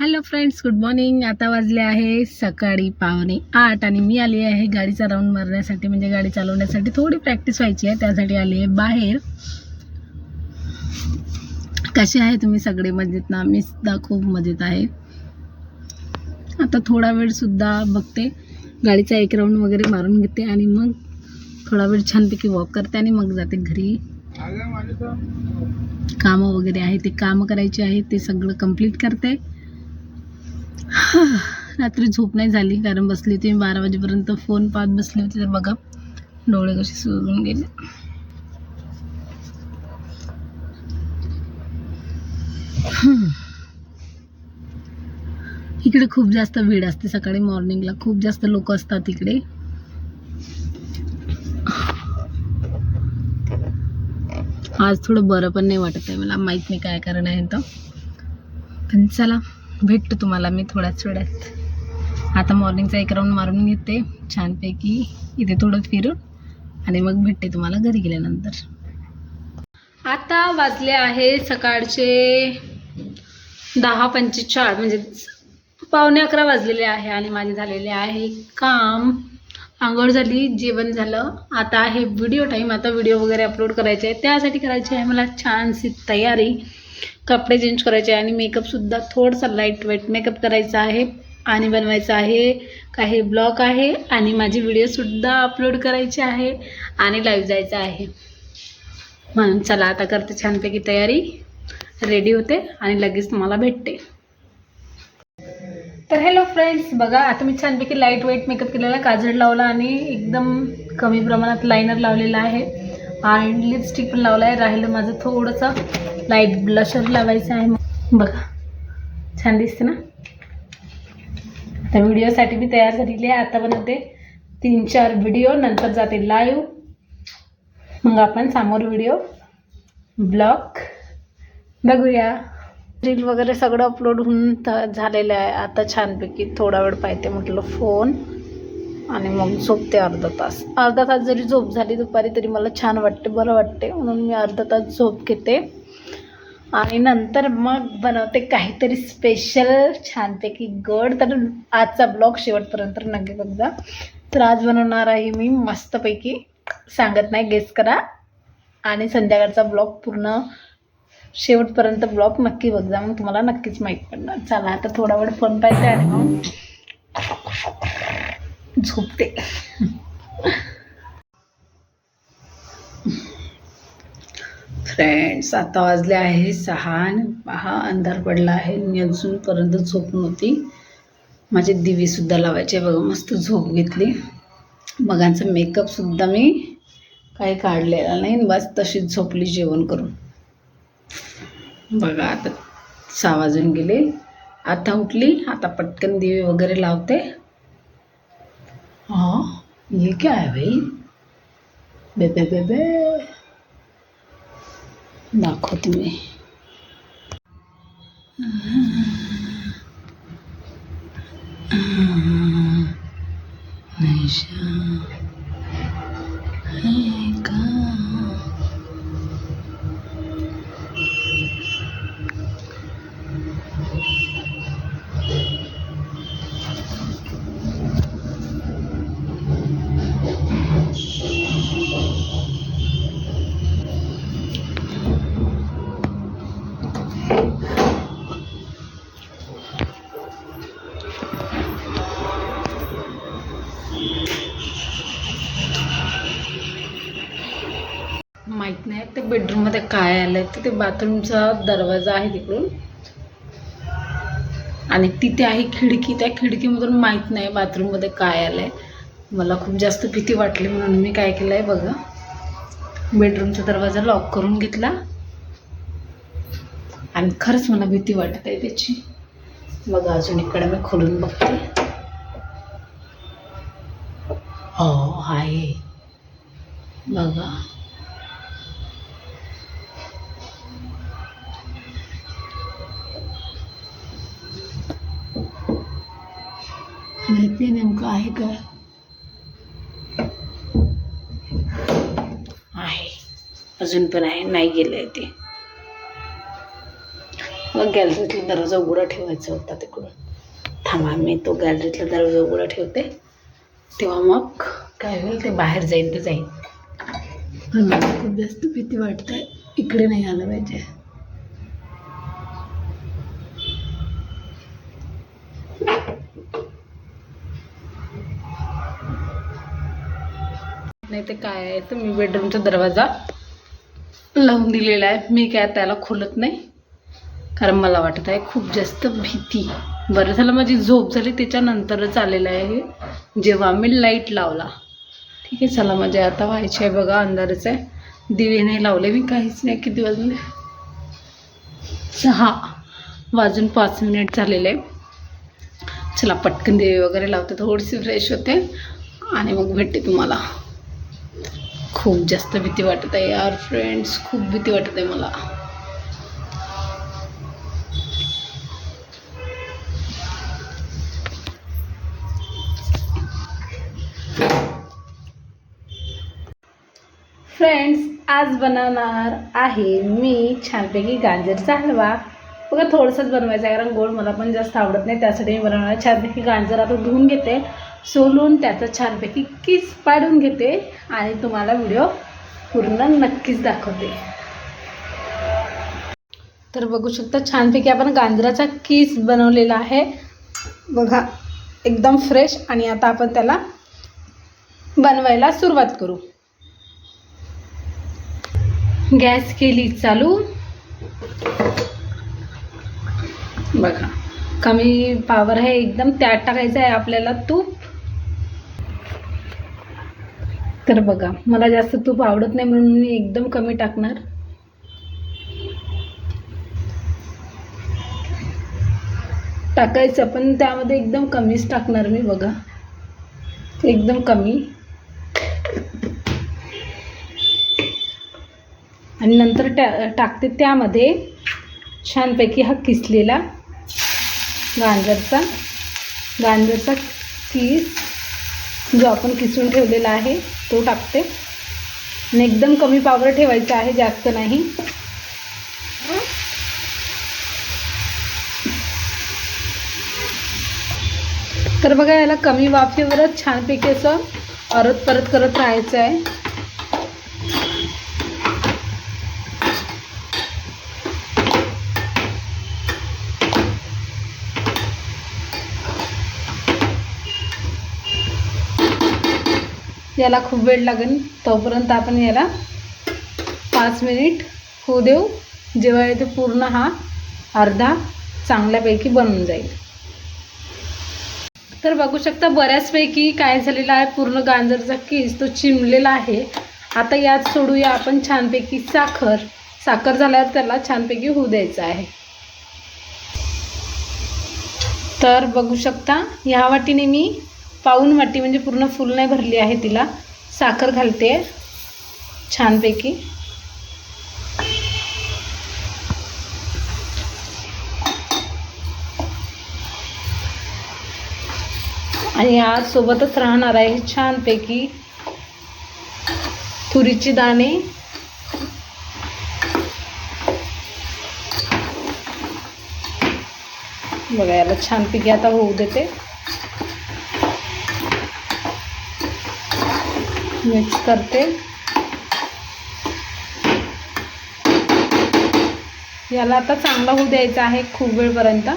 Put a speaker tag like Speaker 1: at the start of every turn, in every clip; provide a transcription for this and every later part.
Speaker 1: Hello friends good morning आता वाजले आहे सकाळी पावणे आठ आणि मी आली आहे गाडीचा राऊंड मारण्यासाठी म्हणजे गाडी चालवण्यासाठी थोडी प्रॅक्टिस व्हायची आहे त्यासाठी आली आहे बाहेर. कसे आहे तुम्ही सगळे मजेत ना? मी सुद्धा खूप मजेत आहे. आता थोडा वेळसुद्धा बघते. गाडीचा एक राऊंड वगैरे मारून घेते आणि मग थोडा वेळ छानपैकी वॉक करते आणि मग जाते घरी. कामं वगैरे आहे ते कामं करायची आहे ते सगळं कंप्लीट करते. रात्री झोप नाही झाली कारण बसली होती मी बारा वाजेपर्यंत. फोन पाहत बसली होती तर बघा डोळे कसे सुरून गेले. इकडे खूप जास्त भीड असते सकाळी मॉर्निंगला. खूप जास्त लोक असतात इकडे. आज थोडं बरं पण नाही वाटत आहे मला. माहीत नाही काय कारण आहे तर. पण चला. भेटतो तुम्हाला मी थोड्याच वेळात. आता मॉर्निंगचा एक राऊंड मारून घेते. छानपैकी इथे थोडं फिरून आणि मग भेटते तुम्हाला घरी गेल्यानंतर. आता वाजले आहे सकाळचे दहा पंचेचाळ म्हणजे पावणे अकरा वाजलेले आहे आणि माझे झालेले आहे काम. आंघोळ झाली जेवण झालं. आता आहे व्हिडिओ टाईम आता व्हिडिओ वगैरे अपलोड करायचे आहे. त्यासाठी करायची आहे मला छानशी तयारी. कपडे चेंज करायचे आणि मेकअपसुद्धा थोडासा लाइट वेट मेकअप करायचा आहे आणि बनवायचं आहे. काही ब्लॉग आहे आणि माझी व्हिडिओसुद्धा अपलोड करायची आहे आणि लाईव्ह जायचं आहे. म्हणून चला आता करते छानपैकी तयारी. रेडी होते आणि लगेच तुम्हाला भेटते. तर हॅलो फ्रेंड्स बघा आता मी छानपैकी लाइट वेट मेकअप केलेला आहे काजळ लावला आणि एकदम कमी प्रमाणात लायनर लावलेला आहे. आणि लिपस्टिक पण लावला आहे. राहिलं माझं थोडंसं लाइट ब्लशर लावायचं आहे. बघा. छान दिसते ना? आता व्हिडिओसाठी मी तयार झालेली आहे. आता बनवते तीन चार व्हिडिओ नंतर जाते लाईव्ह मग आपण समोर व्हिडिओ ब्लॉग बघूया. रील वगैरे सगळं अपलोड होऊन त- झालेलं आहे. आता छानपैकी थोडा वेळ पाहिजे म्हटलं फोन आणि मग झोपते अर्धा तास. अर्धा तास जरी झोप झाली दुपारी तरी मला छान वाटते बरं वाटते. म्हणून मी अर्धा तास झोप घेते. आणि नंतर मग बनवते काहीतरी स्पेशल छानपैकी गड. तर आजचा ब्लॉग शेवटपर्यंत नक्की बघा तर आज बनवणार आहे मी मस्तपैकी सांगत नाही गेस करा. आणि संध्याकाळचा ब्लॉग पूर्ण शेवटपर्यंत ब्लॉग नक्की बघा मग तुम्हाला नक्कीच माहीत पडणार. चला आता थोडा वेळ फोन पाहिजे आणि मग झोपते. फ्रेंड्स आता वाजले आहे सहा आणि पहा अंधार पडला आहे. मी अजूनपर्यंत झोप नव्हती. माझे दिवेसुद्धा लावायचे बघा मस्त झोप घेतली. बघांचा मेकअपसुद्धा मी काही काढलेला नाही. बस तशीच झोपली जेवण करून. बघा आता सहा वाजून गेले. आता उठली. आता पटकन दिवे वगैरे लावते. हां ये काय भाई बे बे बे बे. दाखवते मी निशा ते बेडरूममध्ये काय आलं तर ते बाथरूमचा दरवाजा आहे तिकडून. आणि तिथे आहे खिडकी. त्या खिडकीमधून माहीत नाही बाथरूममध्ये काय आलं आहे मला खूप जास्त भीती वाटली म्हणून मी काय केलं आहे बघा. बेडरूमचा दरवाजा लॉक करून घेतला. आणि खरंच मला भीती वाटत आहे त्याची. बघा अजून इकडे मी खोलून बघते. हो आहे. बघा. माहिती नेमकं आहे का? आहे. अजून पण आहे नाही गेलं आहे ते. मग गॅलरीतला दरवाजा उघडा ठेवायचा होता तिकडून. थांबा मी तो गॅलरीतला दरवाजा उघडा ठेवते. तेव्हा मग काय होईल ते बाहेर जाईल ते जाईल पण मला खूप जास्त भीती वाटते इकडे नाही आलं पाहिजे. इथे ते काय आहे तर मी बेडरूमचा दरवाजा लावून दिलेला आहे. मी काय त्याला खोलत नाही. कारण मला वाटत आहे खूप जास्त भीती. बरं झालं माझी झोप झाली त्याच्यानंतरच आलेलं आहे हे. जेव्हा मी लाइट लावला. ठीक आहे चला माझ्या आता व्हायची आहे बघा अंधारच आहे. दिवे नाही लावले मी काहीच नाही किती वाजले? सहा. वाजून पाच मिनिट झालेले चला पटकन दिवे वगैरे लावते थोडीशी फ्रेश होते. आणि मग भेटते तुम्हाला. खूप जास्त भीती वाटत आहे यार फ्रेंड्स खूप भीती वाटत आहे मला. फ्रेंड्स आज बनवणार आहे मी छानपैकी गाजरचा हलवा. बघा थोडंसंच बनवायचं आहे कारण गोड मला पण जास्त आवडत नाही त्यासाठी मी बनवणार छानपैकी गाजर आता धुवून घेते. सोलून त्याचं छानपैकी किस पाडून घेते आणि तुम्हाला व्हिडिओ पूर्ण नक्कीच दाखवते. तर बघू शकता छानपैकी आपण गांजराचा किस बनवलेला आहे. बघा एकदम फ्रेश आणि आता आपण त्याला बनवायला सुरुवात करू. गॅस केली चालू. बघा कमी पावर आहे एकदम त्यात टाकायचं आहे आपल्याला तूप. तर बघा. मला जास्त तूप आवडत नाही म्हणून मी एकदम कमी टाकणार. टाकायचं पण त्यामध्ये एकदम कमीच टाकणार मी बघा. एकदम कमी. आणि नंतर टा टाकते त्यामध्ये छानपैकी हा किसलेला गांजरचा गांजरचा किस. जो आपण किसून ठेवलेला आहे तो टाकते. आणि एकदम कमी पावर ठेवायचा आहे जास्त नाही. तर बघा याला कमी वाफेवरच छानपैकी असं परत परत करत राहायचं आहे. याला खूप वेळ लागेल. तोपर्यंत आपण याला पाच मिनिट होऊ देऊ. जेव्हा येते पूर्ण हा अर्धा चांगल्यापैकी बनून जाईल. तर बघू शकता बऱ्याचपैकी काय झालेलं आहे. पूर्ण गांजरचा केस तो चिमलेला आहे. आता यात सोडूया आपण छानपैकी साखर. साखर झाल्यावर त्याला छानपैकी होऊ द्यायचं आहे. तर बघू शकता ह्या वाटीने मी पाऊन वाटी म्हणजे पूर्ण फुल नाही भरली आहे तिला. साखर घालते. छानपैकी. आणि आज सोबतच राहणार आहे छानपैकी तुरीची दाणे. बघा याला छानपैकी आता होऊ देते. मिक्स करते. याला आता चांगला होऊ द्यायचा आहे खूप वेळपर्यंत.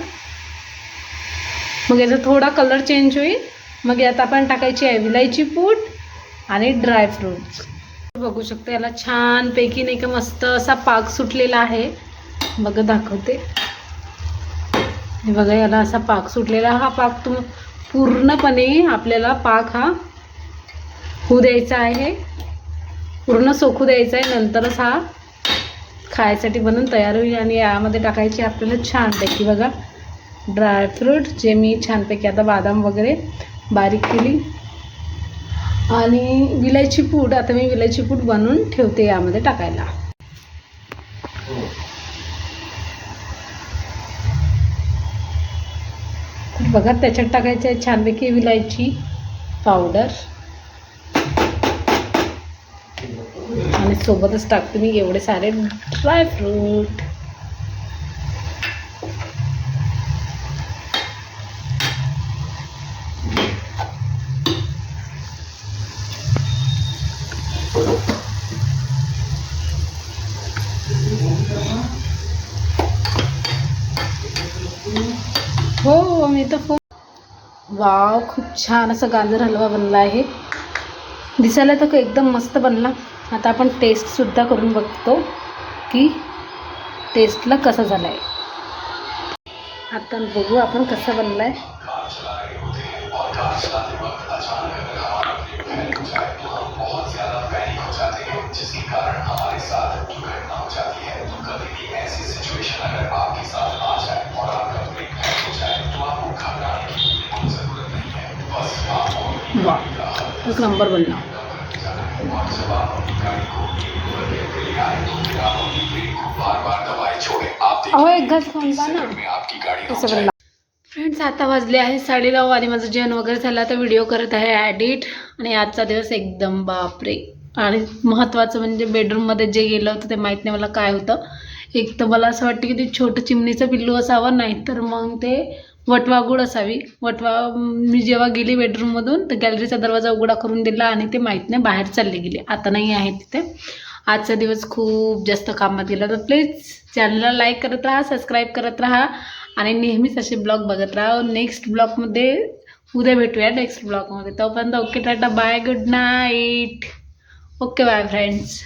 Speaker 1: मग याचा थोडा कलर चेंज होईल. मग यात आपण टाकायची आहे विलायची पूट आणि ड्रायफ्रूट्स बघू शकता याला छानपैकी नाही का मस्त असा पाक सुटलेला आहे. बघा दाखवते. बघा याला असा पाक सुटलेला हा पाक तुम पूर्णपणे आपल्याला पाक हा होऊ द्यायचा आहे. पूर्ण सोखू द्यायचं आहे. नंतरच हा खायसाठी बनवून तयार होईल आणि यामध्ये टाकायची आपल्याला छानपैकी बघा. ड्रायफ्रूट जे मी छानपैकी आता बादाम वगैरे बारीक केली. आणि विलायची पूड आता मी विलायची पूड बनवून ठेवते यामध्ये टाकायला. बघा त्याच्यात टाकायचं आहे छानपैकी विलायची पावडर. आणि सोबतच टाकते मी एवढे सारे ड्रायफ्रूट हो मी तर खूप वाव खूप छान असं गाजर हलवा बनला आहे. दिसायला तर एकदम मस्त बनला. आता आपण टेस्टसुद्धा करून बघतो की टेस्टला कसा झाला आता बघू आपण कसा बनला वा एक नंबर बनला. अहो एक घास खाऊन ना. फ्रेंड्स आता वाजले आहे साडेनऊ आणि माझं जेवण वगैरे झालं आता व्हिडिओ करत आहे ॲडिट आणि आजचा दिवस एकदम बापरे. आणि महत्त्वाचं म्हणजे बेडरूममध्ये जे गेलं होतं ते माहीत नाही मला काय होतं. एक तर मला असं वाटतं की ते छोटं चिमणीचं पिल्लू असावं नाही तर मग ते वटवा गुड असावी. वटवा मी जेव्हा गेली बेडरूममधून तर गॅलरीचा दरवाजा उघडा करून दिला आणि ते माहीत नाही बाहेर चालले गेले. आता नाही आहे तिथे. आजचा दिवस खूप जास्त कामात गेला. तर प्लीज चॅनलला लाईक करत राहा सबस्क्राईब करत राहा आणि नेहमीच असे ब्लॉग बघत राहा. नेक्स्ट ब्लॉगमध्ये उद्या भेटूया नेक्स्ट ब्लॉगमध्ये तोपर्यंत okay tata bye good night okay bye friends